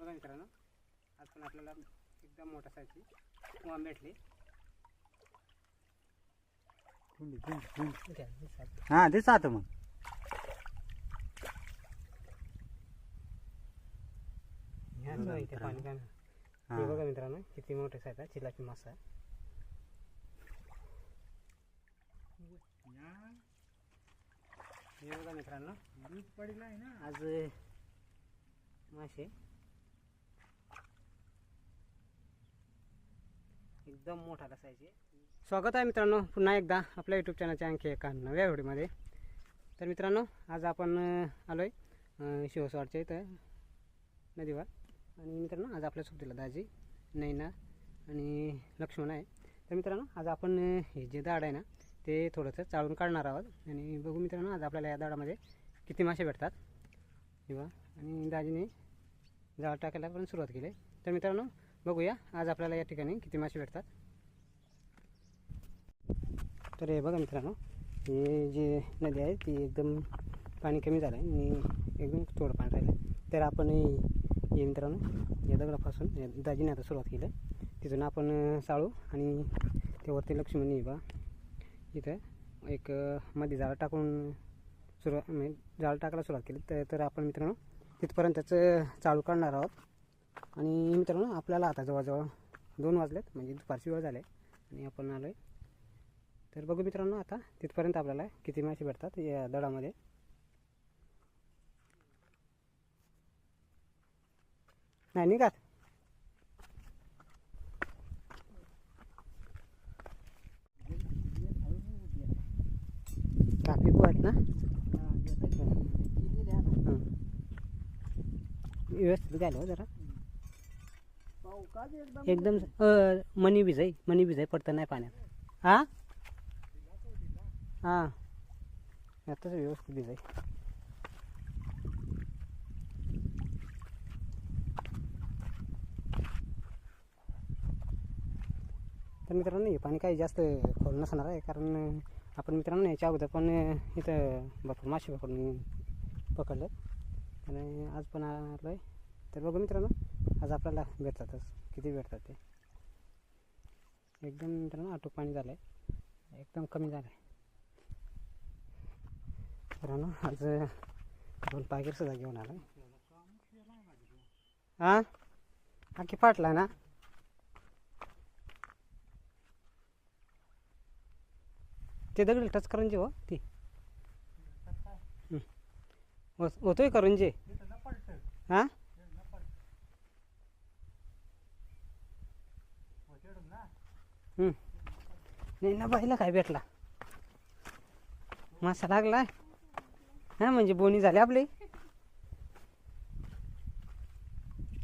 बघा मित्रांनो. आज पण आपल्याला एकदम मोठ्या साईजची वाम भेटली. हे. हा ते सात मग. बघा मित्रांनो. पाणी काय हा. बघा मित्रांनो किती मोठे साईज आहे चिलाची मासा आहे. हे बघा मित्रांनो. आज मासे. एकदम मोठा असायचे. स्वागत आहे मित्रांनो पुन्हा एकदा आपल्या यूट्यूब चॅनलच्या आणखी एका नव्या व्हिडिओमध्ये. तर मित्रांनो आज आपण आलो आहे शिवसवाडच्या इथं नदीवर. आणि मित्रांनो आज आपल्या सोबतीला दाजी नैना आणि लक्ष्मण आहे. तर मित्रांनो आज आपण हे जे दाड आहे ना ते थोडंसं चाळून काढणार आहोत. आणि बघू मित्रांनो आज आपल्याला या दाडामध्ये किती मासे भेटतात. किंवा आणि दाजीने जाळ टाकायला पण सुरुवात केली. तर मित्रांनो बघूया. आज आपल्याला या ठिकाणी किती मासे भेटतात. तर हे बघा मित्रांनो हे जी नदी आहे ती एकदम पाणी कमी झालं आहे आणि एकदम थोडं पाणी राहिलं आहे तर आपण हे मित्रांनो या दगडापासून या दाजीने आता सुरुवात केली आहे. तिथून आपण चाळू आणि त्यावरती लक्ष्मणी बा. इथं एक मध्ये जाळं टाकून सुरुवात म्हणजे जाळं टाकायला सुरुवात केली. तर तर आपण मित्रांनो तिथपर्यंतचं चालू काढणार आहोत. आणि मित्रांनो आपल्याला आता जवळजवळ दोन वाजलेत म्हणजे दुपारची वेळ झाली आहे आणि आपण आलो आहे तर बघू मित्रांनो आता तिथपर्यंत आपल्याला किती मासे भेटतात या दडामध्ये. नाही निघात. काफी आहेत ना. व्यवस्थित घाल हो जरा. एकदम मनी मनी आहे मनी भिजाई पडतं नाही पाण्यात. हा? हां. आताच व्यवस्थित भिजाई. तर मित्रांनो हे पाणी काही जास्त खोल नसणार आहे कारण आपण मित्रांनो याच्या अगोदर पण इथं भरपूर मासे पकडून पकडले. आणि आज पण आलो आहे तर बघू मित्रांनो आज आपल्याला भेटतातच. किती भेटतात ते? एकदम मित्रांनो आटूक पाणी झालं आहे एकदम कमी झालं आहे मित्रांनो आज दोन पाकीट सुद्धा घेऊन आलो हां? आखी फाटला ना? ते दगडी टच हो ती. हं. होत- होतोय करंजे हां हं. नाही ना बाईला काय भेटला? मासा लागलाय. हा म्हणजे बोनी झाली आपली.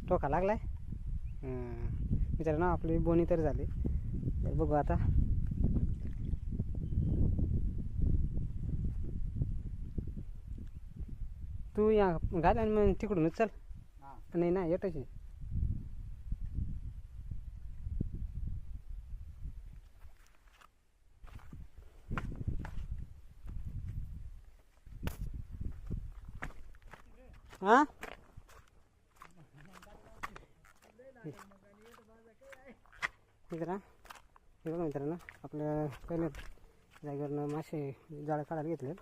टोका लागलाय. हं. मित्रांनो आपली बोनी तर झाली. तर बघू आता. तू या घाल आणि मग तिकडूनच चल. नाही ना येतच हा? मित्रा हे बघा मित्रांनो आपल्या पहिल्या जागेवरनं मासे जाळं काढायला घेतले.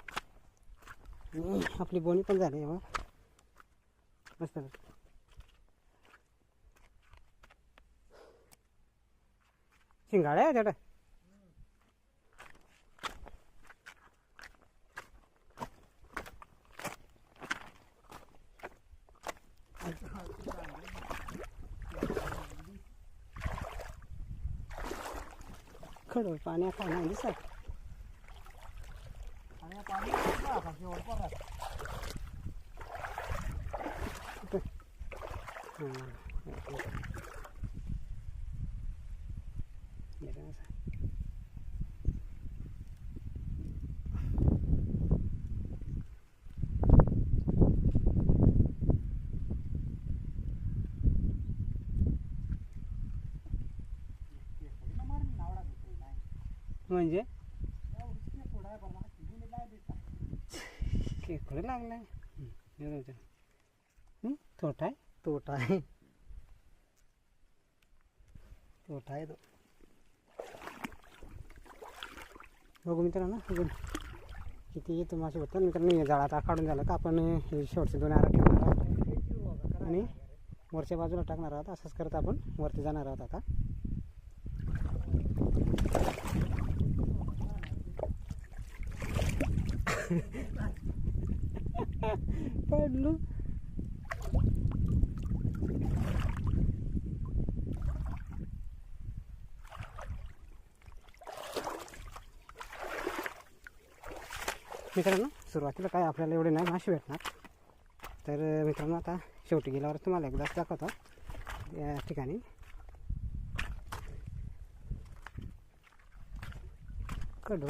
आणि आपली बोनी पण झाली आहे मग मस्त. शिंगाड्या आहे त्याला खडं पाण्या काय नाही दिसत हां म्हणजे? केकडे लागलाय. तोटा आहे? तोटा आहे. तोटा आहे तो. बघू मित्रांनो अजून किती तुम्हाला होतं मित्रांनो हे आता काढून झालं तर आपण हे शेवटचे दोन आरा ठेवणार आहोत. आणि वरच्या बाजूला टाकणार आहोत असंच करत आपण वरती जाणार आहोत आता. पडलो. मित्रांनो सुरुवातीला काय आपल्याला एवढे नाही मासे भेटणार. तर मित्रांनो आता शेवटी गेल्यावर तुम्हाला एकदाच दाखवतो. या ठिकाणी. कडू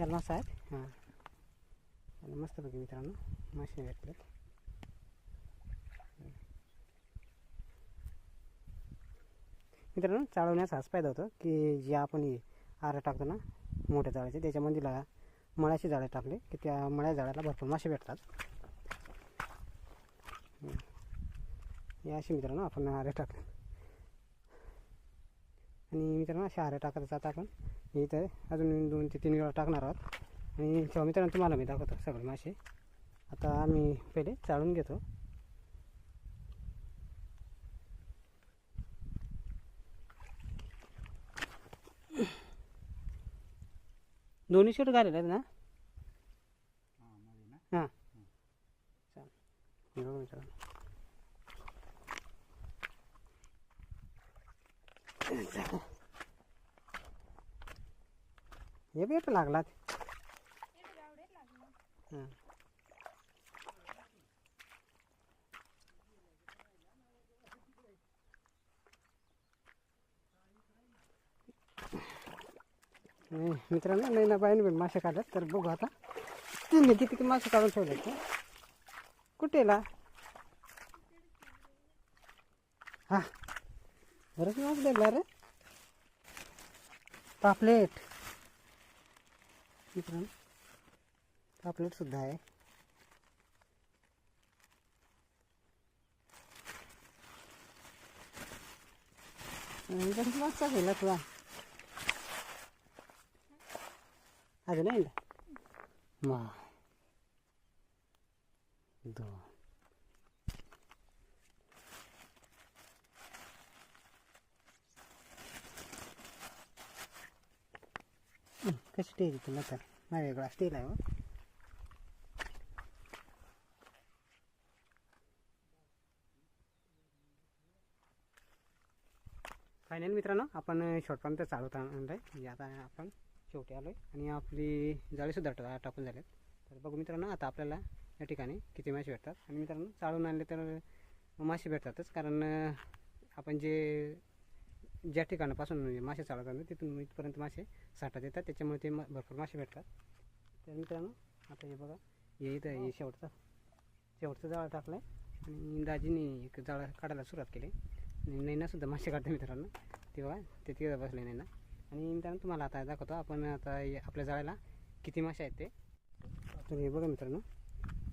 पण साहेब. मासा आहेत हां. आणि मस्तपैकी मित्रांनो मासे भेटलेत मित्रांनो चाळवण्याचा हाच फायदा होतो की जे आपण आरं टाकतो ना मोठ्या जाळ्याचे त्याच्यामध्ये ला मळ्याचे जाळे टाकले की त्या मळ्या जाळ्याला भरपूर मासे भेटतात. हे असे मित्रांनो आपण आरे टाकले आणि मित्रांनो असे आरे टाकत जाता आपण इथं अजून दोन ते तीन वेळा टाकणार आहोत. आणि तेव्हा मित्रांनो तुम्हाला मी दाखवतो सगळे मासे. आता आम्ही पहिले चाळून घेतो. दोन्ही शूट घालेल आहेत ना? हां. चालेल. हे मित्रांनो. हे बेट लागला हां. मित्रांनो नाही ना बाईने पण मासे काढल्यात तर बघू आता. तुम्ही किती किती मासे काढून ठेवले कुठेला हा. बरंच मास भेटला रे. पापलेट. मित्रांनो पापलेटसुद्धा आहे. मासा गेला तुला अजून नाही मा दोन कशी टेल तुला तर? नाही वेगळा स्टील आहे हो. फायनल मित्रांनो आपण शॉर्टपर्यंत चालवत आणलं आहे आता आपण शेवटी आलो आहे आणि आपली जाळीसुद्धा टा टाकून झालेत तर बघू मित्रांनो आता आपल्याला या ठिकाणी किती मासे भेटतात. आणि मित्रांनो चाळून आणले तर मासे भेटतातच. कारण आपण जे ज्या ठिकाणापासून म्हणजे मासे चालवत आणतो तिथून इथपर्यंत मासे साठा देतात त्याच्यामुळे ते म- भरपूर मासे भेटतात. तर मित्रांनो आता हे बघा हे इथं हे शेवटचं शेवटचं जाळं टाकलं आहे आणि दाजीने एक जाळं काढायला सुरुवात केली. आणि नैनासुद्धा मासे काढते मित्रांनो. तेव्हा ते तिथं बसले नैना. आणि मित्रांनो तुम्हाला आता दाखवतो आपण आता आपल्या जाळ्याला किती मासे आहेत ते. तर हे बघा मित्रांनो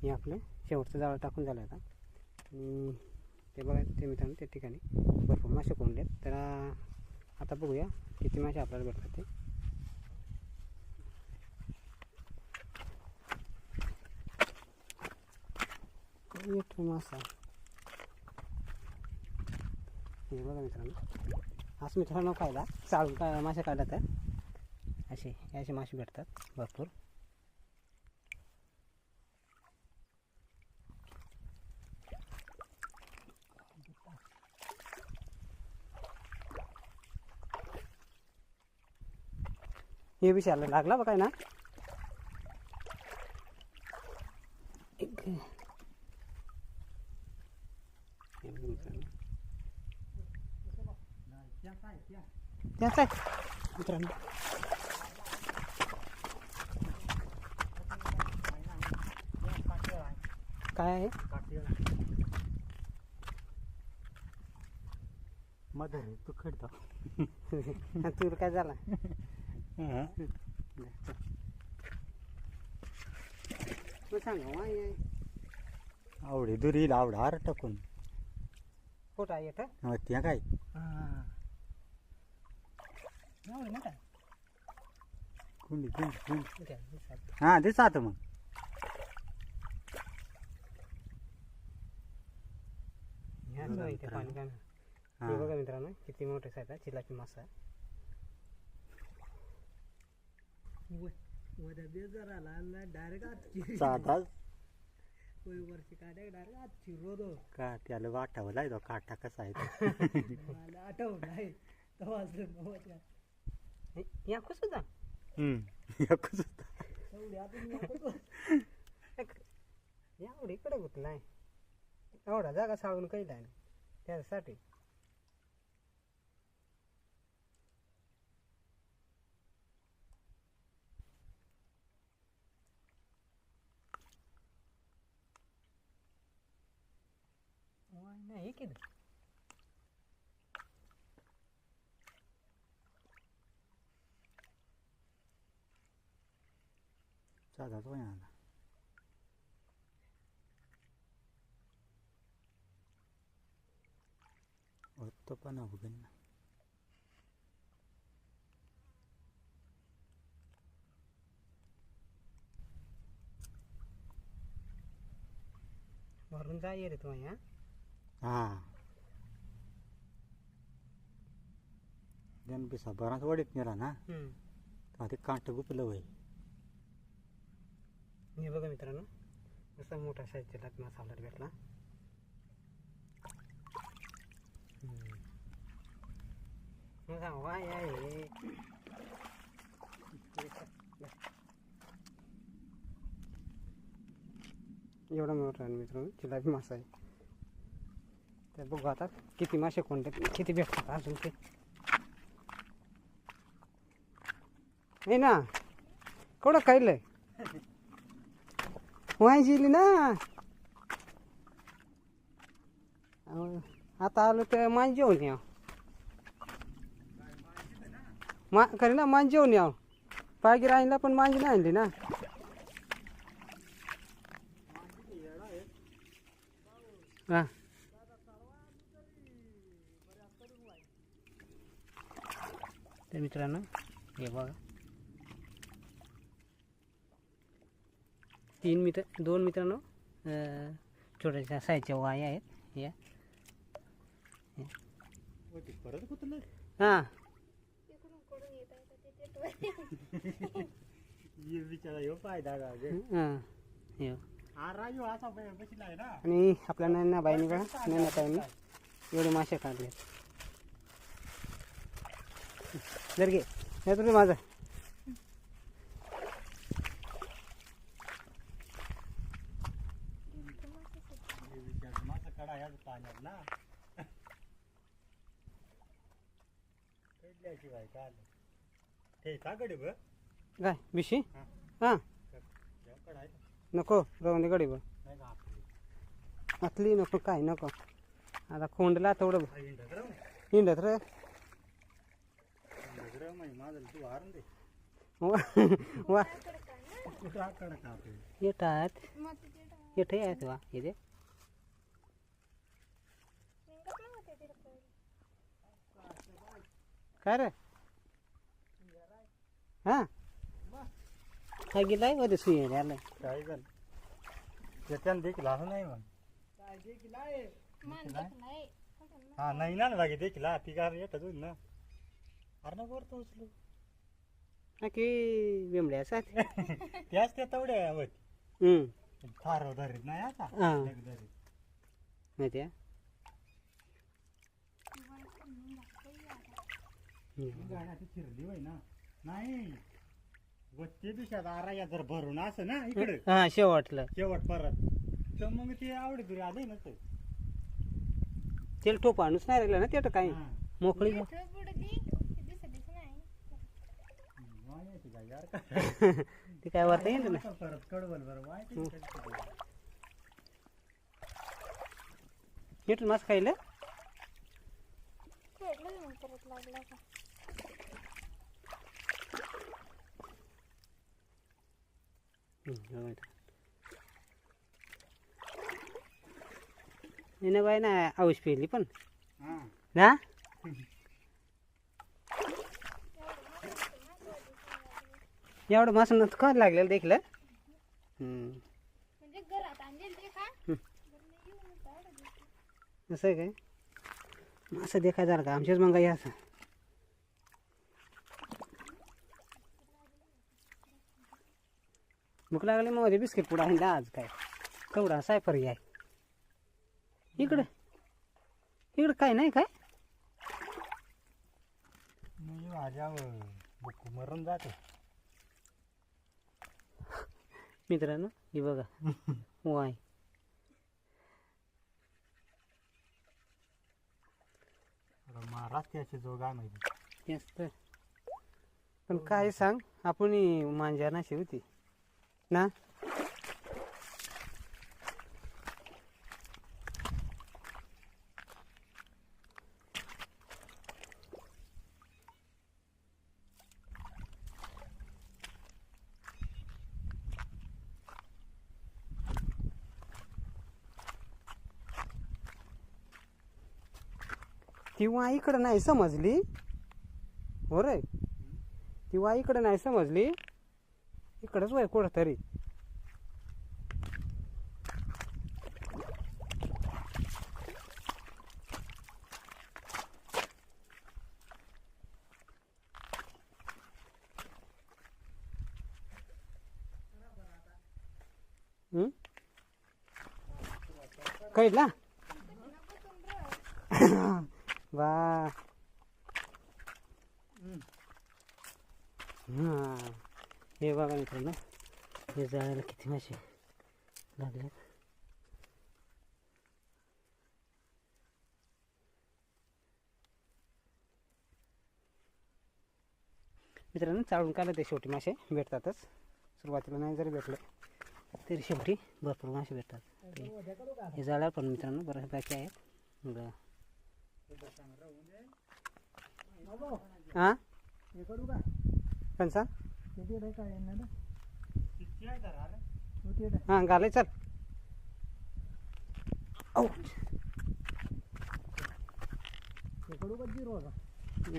हे आपलं शेवटचं जाळं टाकून झालं आता. आणि ते बघा ते मित्रांनो त्या ठिकाणी भरपूर मासे कोंडले आहेत. तर आता बघूया किती मासे आपल्याला भेटतात ते. एक मासा हे बघा मित्रांनो असं मित्रांनो खायला चाळून का मासे काढतात असे असे मासे भेटतात भरपूर हे विषयाला लागला बघा ना एक हे बघा मित्रांनो त्याच आहे. मित्रांनो. काय आहे? मदर तू खडतो तुला काय झाला? तू सांगा. आवडे दुरी आवड हार टाकून. कुठं आहे मग त्या काय? आहे. कुंडी कुंडी कुंडी दिसत. हा ते सात मग. ह्या बघा पाणी मित्रांनो. काय हे. बघा मित्रांनो किती मोठे साईज आहे चिलापी मासा का त्याला वाटावं लागतो काटा कसा आहे तो. मला आठवलं आहे या कसं जा हम्म एकच होता. एवढी आपण एवढी इकडे गुतला आहे एवढा जागा साळून काही नाही त्यासाठी नाही की साधाच वय आला होतं पण अवघड ना भरून जा ये रे तू हा हा त्यानं पिसा बराच वडीत नेला ना ते कांट गुपलं वय हे बघा मित्रांनो जसा मोठा साईजचा लाट मसाला भेटला. हम्म. वाय आहे. एवढा मोठा आहे मित्रांनो चिलाबी मासा आहे. तर बघू आता किती मासे कोणते किती भेटतात अजून ते. नाही ना केवढं काढलंय वांजिली ना अहो, आता आलो तर मान जेवून या मा खरी ना मान जेवून या पायगीर आणला पण मांजी नाही आणली ना हा तर मित्रांनो हे बघा तीन मित्र दोन मित्रांनो छोट्याच्या छोट्याशा साईजच्या वाया आहेत. या. परत हां. हां. आणि आपल्या नाना बाईने बघा नाना ताईने एवढे मासे काढले जर घे. नाही तुझं माझं हे बिचारा ह्याच पाण्यात ना आलं? काय बिशी हा. हां. कडा आहे. नको दे गडी बघ नाही का आपली आतली नको काय नको. आता खोंडला तेवढं हा, हिंडत रे हिंडत राहू. माई, माझं तू हारून दे. वा वा कुठं कडा का आपली? येतात. येत आहेत वा येते काय रे? हां? काय गेलायमध्ये सुई आलं काय झालं. त्याच्यानं देखील असं नाही मग हा नाही ना लागे देखील. हा ती काय येतच होईल ना. अरे ना वरतो उचलू. की बिमड्या असतात त्याच त्या तेवढ्या होत हम्म. फार धरीत नाही आता. हा. धरीत माहिती आहे होय ना. नाही. वच्चे जर भरून असं ना इकडे. हा शेवटलं. शेवट परत. तर मग ते आवडी तुरी आली ना ते तेल आणूच नाही राहिलं ना तेवढं काही? हा. मोकळी यार? ते काय वाटतं येईल ना? परत कडवल बरं. वाय ते येतो मास खायला? इथं. हिनं बाई ना औष पेरली पण. हा. ना? एवढं मासं का लागलेलं देखलं. म्हणजे असं आहे काय? असं देखा झालं का? आमच्याच मग काही असं. भूक लागली मग मध्ये बिस्किट पुढं आणला आज काय? केवढा सायफर आहे इकडं. इकडं काय नाही काय? मी माझ्यावर बुक मरून जाते. मित्रांनो हे बघा. वाय. महाराष्ट्राची जोग आहे माहिती. तेच तर. पण काय सांग आपण मांजा नाशी होती. ना? ती इकडं नाही समजली. हो रे. ती इकडं नाही समजली. इकडंच वय कुठं तरी? कळला वा. हा. हे बघा मित्रांनो हे जाळायला किती मासे लागले मित्रांनो चाळून काढलं ते शेवटी मासे भेटतातच. सुरुवातीला नाही जरी भेटले तरी शेवटी भरपूर मासे भेटतात. हे जाळ्या पण मित्रांनो बऱ्याच बाकी आहेत. हा? कंसा हां घालाय चल.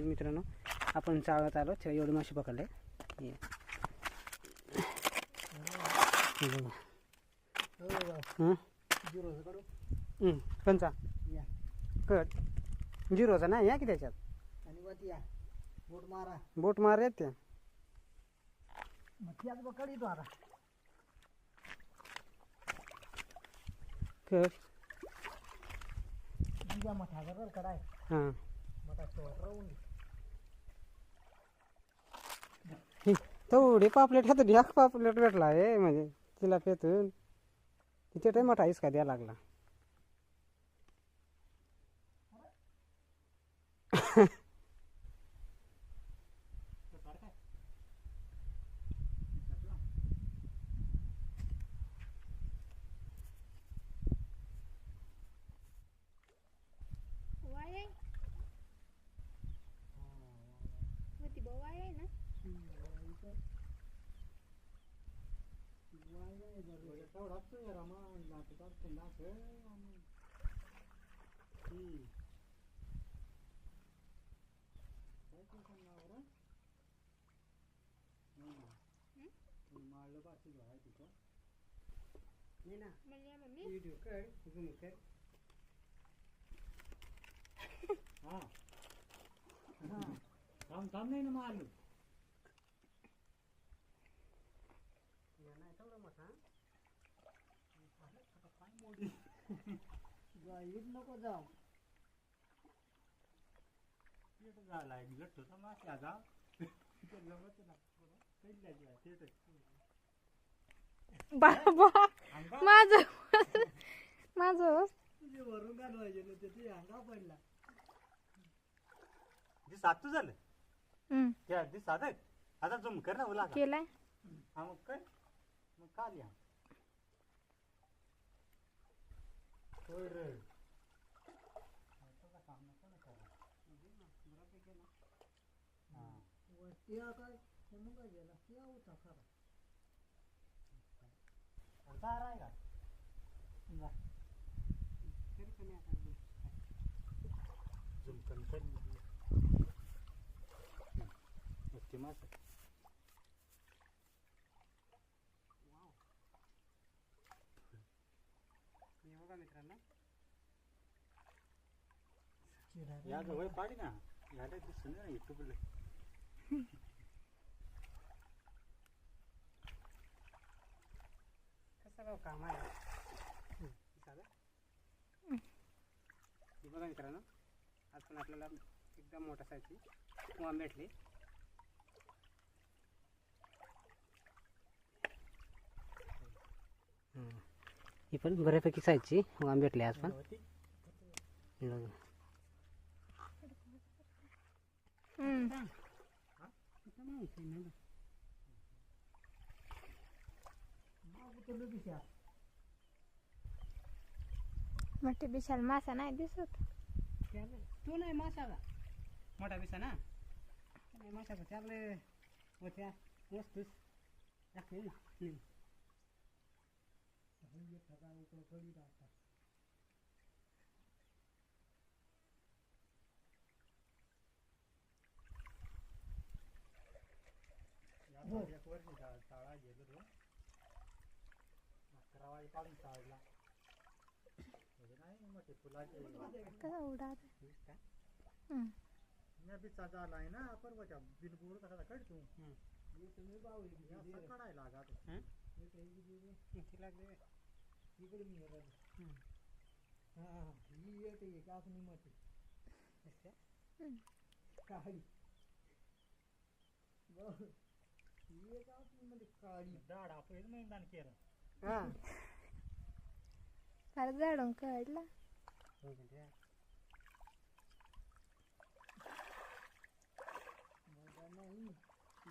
मित्रांनो आपण चालत आलो च- एवढे मासे पकडले कंचा कट झिरोचा नाही या की त्याच्यात बोट मारा बोट मार त्या मग येतो आता तुझ्या कडाय हां. राहून ही तेवढी पापलेट ह्यात ढ्याक पापलेट भेटला आहे म्हणजे तिला पेतून तिथे टाइम मोठा इसका द्यायला लागला. Ramón, la que está con la fe, amén. Sí. ¿Sabes qué son ahora? Nena. ¿Mm? Malo para si lo hay, ¿tú? Nena. ¿Malía, mami? Video, ¿qué? Zoom, ¿qué? Ah. Ah. Tam tam neyine malum? Eid नको जाऊ. पेट झाला एक लट्टू तर मासे आता. ते जमत ना बाबा माझं माझं तुझे वरून घालवायचे ना ते तुझ्या अंगा पडला. दिस आतू झालं? हम्म, त्या दिस आता आता जुम कर ना उला केलाय? हा मग काय मग काल या होय रे हा. वरती काय? म्हणून काय गेला. त्या होता खरा. चारा आहे का? तरी पण झुम करून कर. मोठी मास बघा मित्रांनो. या जवळ पाडी ना. याला दिसून ना युट्यूबला कसं काम आहे बघा मित्रांनो आज पण आपल्याला एकदम मोठ्या साईजची वाम भेटली हं. पण बऱ्यापैकी साईजची वाम भेटली आज पण हे बघा. हम्म. मोठे विशाल मासा नाही दिसत त्याला तू नाही माशाला मोठा पिसा ना नाही माशाचा त्याला होत्या वस्तूच दाखवे ना हं. एक वर्षी टाळा टाळा गेलो तो अकरा वाजे काढून नाही मोठे फुलाचे कसा? मी बिचा ना परवाच्या बिलबुड कसा कळ तू. असं काढायला लागत? किती लागले इकडे मी. हं. हा येते एक मते दिसते? काळी बरं. ही एक आपली मध्ये काळी दाड आपण मैदान केलं हा फार जाडून काढला हो का ते? मजा नाही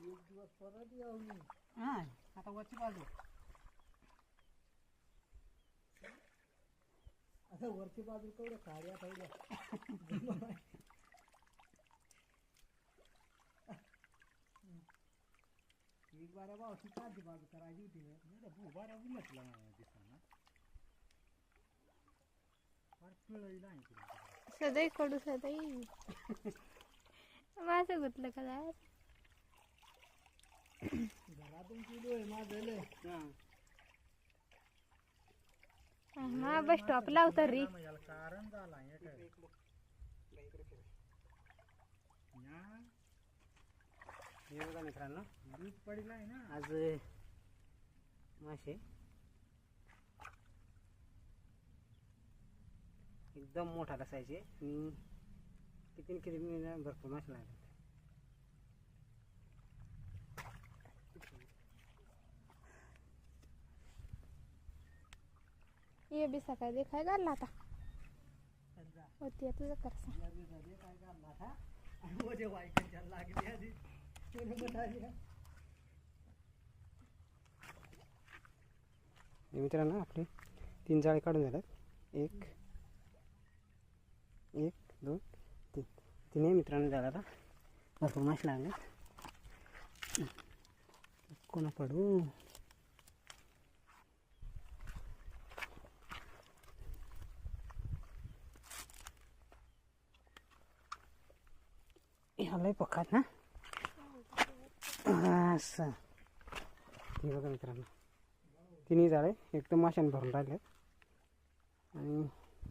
एक दिवस परत येऊ मी हा आता वरची बाजू आता वरची बाजू केवढ्या काळ्या ठेवल्या एक बारा भावाची काढची बाजू करायची होती ना. भुबारा उलटला दिसताना फार कडू सदैव माझं गुतलं का जाय घरातून किलो आहे माझं हा. हा बस स्टॉप लावतो री कारण झाला हे या. हे बघा मित्रांनो. दूध पडलाय ना. आज मासे. एकदम मोठा असायचे आणि किती किती मी भरपूर मासे लागले ये बी सकाळी देखाय घालला आता? होती तुझं करसा मित्रांनो आपले तीन जाळे काढून झाल्यात एक एक दोन तीन. तिन्ही मित्रांनो जाळ्याला भरपूर मासे लागले कोणा पडू? ह्यालाही पकात ना? असं. हे बघा मित्रांनो. तिन्ही झाडे एकदम माशाने भरून राहिले आणि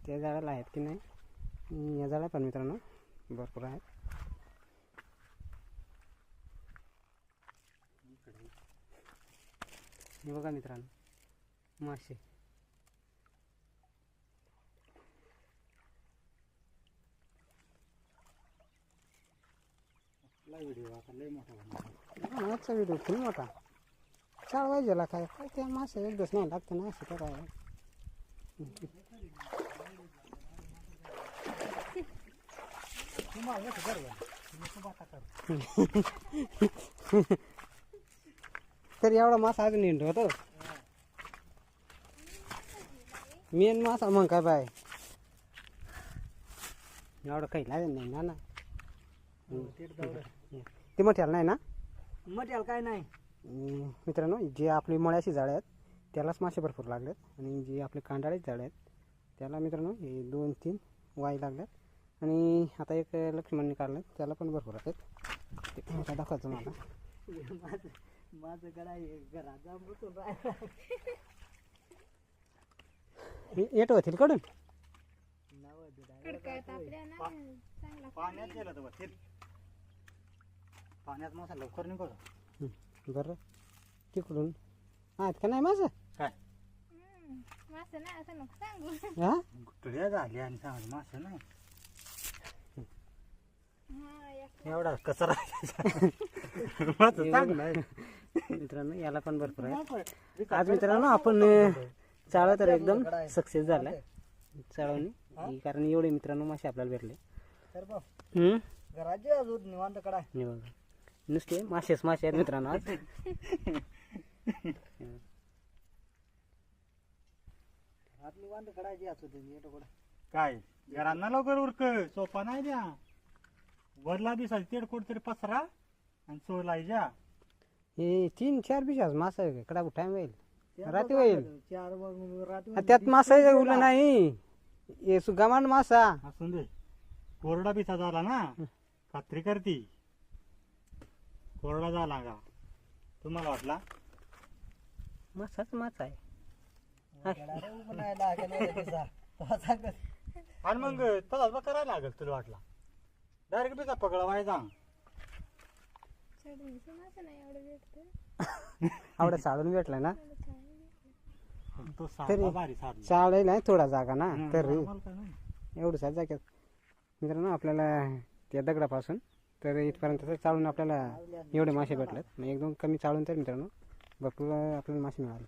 त्या झाडाला आहेत की नाही? या झाडा पण मित्रांनो भरपूर आहेत. हे बघा मित्रांनो. मासे. व्हिडिओ आता लय मोठा आजचा व्हिडिओ खूप मोठा चार वाजेला काय काय त्या मासे एक दिवस नाही लागतं ना असं तर काय आता तर एवढा मासा अजून हिंड होतो मेन मासा मग काय बाय एवढं काही लागेल नाही ना ना ते मोठ्याला नाही ना मटेरियल काय नाही. मित्रांनो जे आपली मळ्याची झाडं आहेत त्यालाच मासे भरपूर लागलेत. आणि जे आपले कांडाळीचे झाडं आहेत त्याला मित्रांनो हे दोन तीन वाई लागल्यात. आणि आता एक लक्ष्मणने काढलं त्याला पण भरपूर आहेत. ते आता दाखवतो मला माझं माझं गडा हे बसून राहिला. हे- येत होतील कडून? नावं पाण्यात गेलं तर बघ पाण्यात मासा लवकर निघतो बरं. तिकडून. आहेत का नाही माझं काय? हम्म, मासं नाही असं नको सांगू. हा? गुटळ्या झाल्या आणि सांग मासा नाही. हा एक एवढा कचरा मासा चांगला आहे. मित्रांनो याला पण भरपूर आहे आज मित्रांनो आपण चाळा तर एकदम सक्सेस झाला चाळवणी कारण एवढे मित्रांनो मासे आपल्याला भेटले. तर हं? घरात जे अजून निवांत कडा हे बघा नुसते मासेच मासे आहेत मित्रांनो. आज कडायची असू काय? घरांना लवकर उरक सोपा नाही द्या. वरला दिसायचं तेड कुठतरी पसरा आणि सोलायच्या हे तीन चार बीज आज मासा आहे कडा टाइम होईल? रात्री होईल. चार रात्री त्यात मासा उरला नाही? हे सु- गमांड मासा. असून दे. कोरडा बिसा झाला ना खात्री करती. कोरडा झाला का? तुम्हाला वाटला? मासाच मासा आहे. नाही एवढं. आणि मग तसाच बा करायला लागेल तुला वाटला. डायरेक्ट बिसा पकडा नाही एवढं भेटतं आवडा चालून भेटला ना? एवढं. तो तरी- भारी साधला. चाळायला आहे थोडा जागा ना तर. नाही. एवढंच जाग्यात मित्रांनो आपल्याला त्या दगडापासून तर इथपर्यंत असं चाळून आपल्याला एवढे मासे भेटलेत. म्हणजे एकदम कमी चाळून तर मित्रांनो भरपूर आपल्याला मासे मिळाले.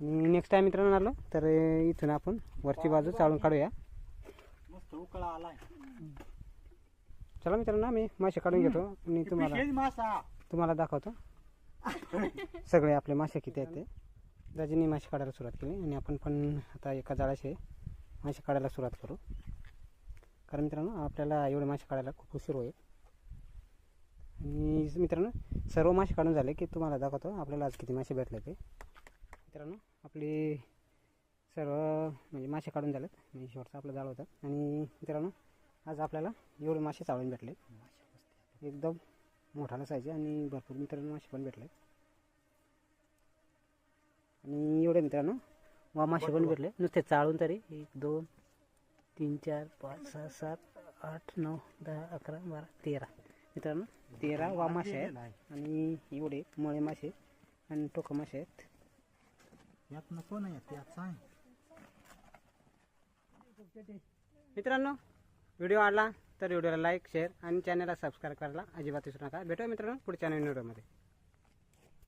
आणि नेक्स्ट टाइम मित्रांनो आलो तर इथून आपण वरची बाजू चाळून काढूया. चला मित्रांनो आम्ही मासे काढून घेतो आणि तुम्हाला तुम्हाला दाखवतो. सगळे आपले मासे किती आहेत ते. दाजीने मासे काढायला सुरुवात केली आणि आपण पण आता एका जाळ्याचे मासे काढायला सुरुवात करू. कारण मित्रांनो आपल्याला एवढे मासे काढायला खूप उशीर होईल. आणि मित्रांनो सर्व मासे काढून झाले की तुम्हाला दाखवतो. आपल्याला आज किती मासे भेटले ते. मित्रांनो आपले सर्व म्हणजे मासे काढून झालेत. म्हणजे शेवटचा आपला जाळ होता आणि मित्रांनो आज आपल्याला एवढे मासे चाळून भेटले. एकदम मोठाला साईज आणि भरपूर मित्रांनो मासे पण भेटले. आणि एवढे मित्रांनो वा मासे पण भेटले. नुसते चाळून तरी. एक दोन तीन चार पाच सहा सात आठ नऊ दहा अकरा बारा तेरा. मित्रांनो तेरा वा मासे आहेत. आणि एवढे मळे मासे आणि टोकं मासे आहेत. यात नको नाही मित्रांनो व्हिडिओ आवडला तर व्हिडिओला लाईक शेअर आणि चॅनलला सबस्क्राईब करायला अजिबात विसरू नका. भेटूया मित्रांनो पुढच्या नवीन व्हिडिओमध्ये.